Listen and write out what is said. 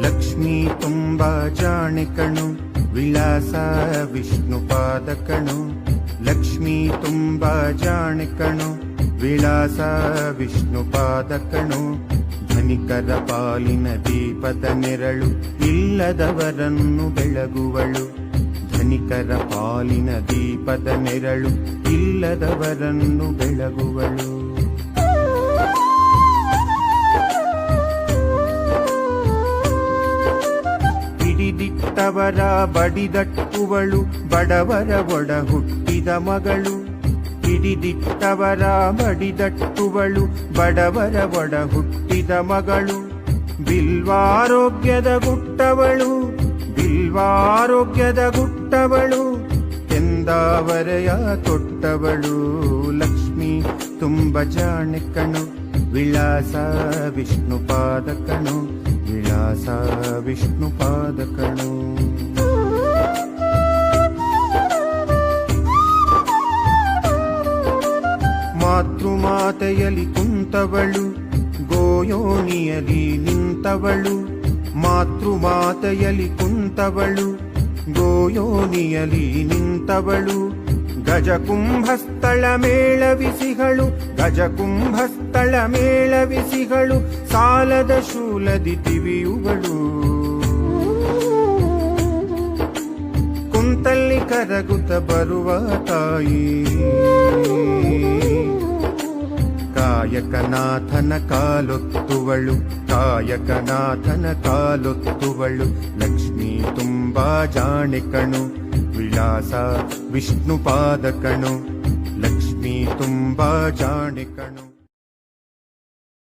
ಲಕ್ಷ್ಮೀ ತುಂಬ ಜಾಣೆ ಕಣು ವಿಳಾಸ ವಿಷ್ಣು ಪಾದ ಕಣು ಲಕ್ಷ್ಮೀ ತುಂಬ ಜಾಣೆ ಕಣು ವಿಳಾಸ ವಿಷ್ಣು ಪಾದ ಕಣು ಧನಿಕರ ಪಾಲಿನ ದೀಪದ ನೆರಳು ಇಲ್ಲದವರನ್ನು ಬೆಳಗುವಳು. ಧನಿಕರ ಪಾಲಿನ ದೀಪದ ನೆರಳು ಇಲ್ಲದವರನ್ನು ಬೆಳಗುವಳು. ಹಿಡಿದಿಟ್ಟವರ ಬಡಿದಟ್ಟುವಳು, ಬಡವರ ಒಡ ಹುಟ್ಟಿದ ಮಗಳು. ಹಿಡಿದಿಟ್ಟವರ ಬಡಿದಟ್ಟುವಳು ಬಡವರ ಒಡ ಹುಟ್ಟಿದ ಮಗಳು. ಬಿಲ್ವಾರೋಗ್ಯದ ಗುಟ್ಟವಳು ಬಿಲ್ವಾರೋಗ್ಯದ ಗುಟ್ಟವಳು ಎಂದಾವರೆಯ ತೊಟ್ಟವಳು. ಲಕ್ಷ್ಮಿ, ತುಂಬ ಜಾಣೆ ಕಣು ವಿಳಾಸ, ವಿಷ್ಣು ಪಾದ ಕಣು ವಿಳಾಸ ವಿಷ್ಣು ಪಾದ ಮಾತೃಮಾತೆಯಲ್ಲಿ ಮಾತೃಮಾತೆಯಲಿ ಕುಂತವಳು ಗೋಯೋನಿಯಲಿ ನಿಂತವಳು. ಮಾತೃಮಾತೆಯಲ್ಲಿ ಕುಂತವಳು ಗೋಯೋನಿಯಲಿ ನಿಂತವಳು. ಗಜಕುಂಭಸ್ಥಳ ಮೇಳವಿಸಿಗಳು ಗಜಕುಂಭಸ್ಥಳ ಮೇಳವಿಸಿಗಳು. ಸಾಲದ ಶೂಲದಿ ತಿವಿಯುವಳು ಕರಗುತ್ತ ಬರುವ ತಾಯಿ. ಕಾಯಕನಾಥನ ಕಾಲೊತ್ತುವಳು ಕಾಯಕನಾಥನ ಕಾಲೊತ್ತುವಳು. ಲಕ್ಷ್ಮೀ ತುಂಬಾ ಜಾಣೆ ಕಣು ವಿಳಾಸ ವಿಷ್ಣು ಪಾದಕಣು. ಲಕ್ಷ್ಮೀ ತುಂಬಾ ಜಾಣೆ